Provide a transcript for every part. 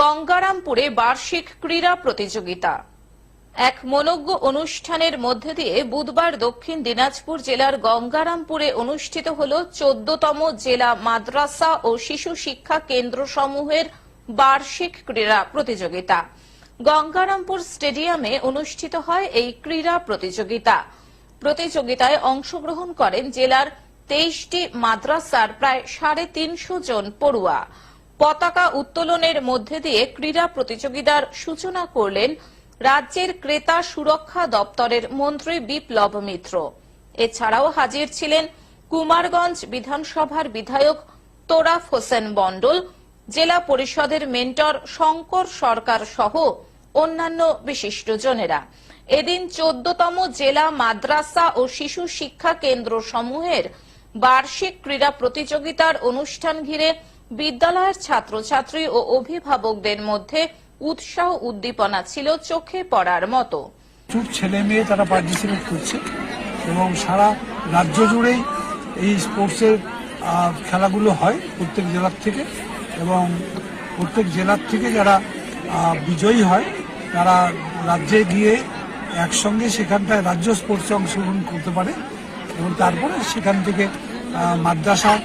গঙ্গারামপুরে বার্ষিক ক্রীড়া প্রতিযোগিতা। এক মনজ্ঞ অনুষ্ঠানের মধ্যে দিয়ে বুধবার দক্ষিণ দিনাজপুর জেলার গঙ্গারামপুরে অনুষ্ঠিত হল চোদ্দতম জেলা মাদ্রাসা ও শিশু শিক্ষা কেন্দ্র সমূহের বার্ষিক ক্রীড়া প্রতিযোগিতা। গঙ্গারামপুর স্টেডিয়ামে অনুষ্ঠিত হয় এই ক্রীড়া প্রতিযোগিতা। প্রতিযোগিতায় অংশগ্রহণ করেন জেলার তেইশটি মাদ্রাসার প্রায় সাড়ে তিনশো জন পড়ুয়া। পতাকা উত্তোলনের মধ্যে দিয়ে ক্রীড়া প্রতিযোগিতার সূচনা করলেন রাজ্যের ক্রেতা সুরক্ষা দপ্তরের মন্ত্রী বিপ্লব মিত্র। এছাড়াও হাজির ছিলেন কুমারগঞ্জ বিধানসভার বিধায়ক তোরাফ হোসেন মণ্ডল, জেলা পরিষদের মেন্টর শঙ্কর সরকার সহ অন্যান্য বিশিষ্টজনেরা। এদিন চোদ্দতম জেলা মাদ্রাসা ও শিশু শিক্ষা কেন্দ্র সমূহের বার্ষিক ক্রীড়া প্রতিযোগিতার অনুষ্ঠান ঘিরে বিদ্যালয়ের ছাত্রছাত্রী ও অভিভাবকদের মধ্যে উৎসাহ উদ্দীপনা ছিল চোখে পড়ার মতো। প্রচুর ছেলে মেয়ে তারা পার্টিসিপেট করছে এবং সারা রাজ্য জুড়েই এই স্পোর্টসের খেলাগুলো হয় প্রত্যেক জেলার থেকে এবং প্রত্যেক জেলার থেকে যারা বিজয়ী হয় তারা রাজ্যে গিয়ে একসঙ্গে সেখানটায় রাজ্য স্পোর্টসে অংশগ্রহণ করতে পারে এবং তারপরে সেখান থেকে মাদ্রাসা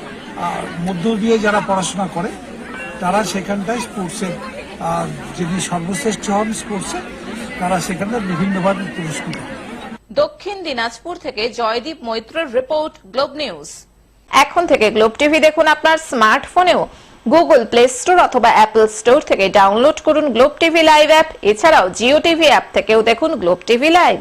মধ্য দিয়ে যারা পড়াশোনা করে তারা সেখানটায় স্পোর্টসের যিনি সর্বশ্রেষ্ঠ হন স্পোর্টসে তারা সেখানটায় বিভিন্নভাবে পুরস্কৃত। দক্ষিণ দিনাজপুর থেকে জয়দীপ মৈত্রের রিপোর্ট গ্লোব নিউজ। এখন থেকে গ্লোব টিভি দেখুন আপনার স্মার্টফোনেও। গুগল প্লে স্টোর অথবা অ্যাপল স্টোর থেকে ডাউনলোড করুন গ্লোব টিভি লাইভ অ্যাপ। এছাড়াও জিও টিভি অ্যাপ থেকেও দেখুন গ্লোব টিভি লাইভ।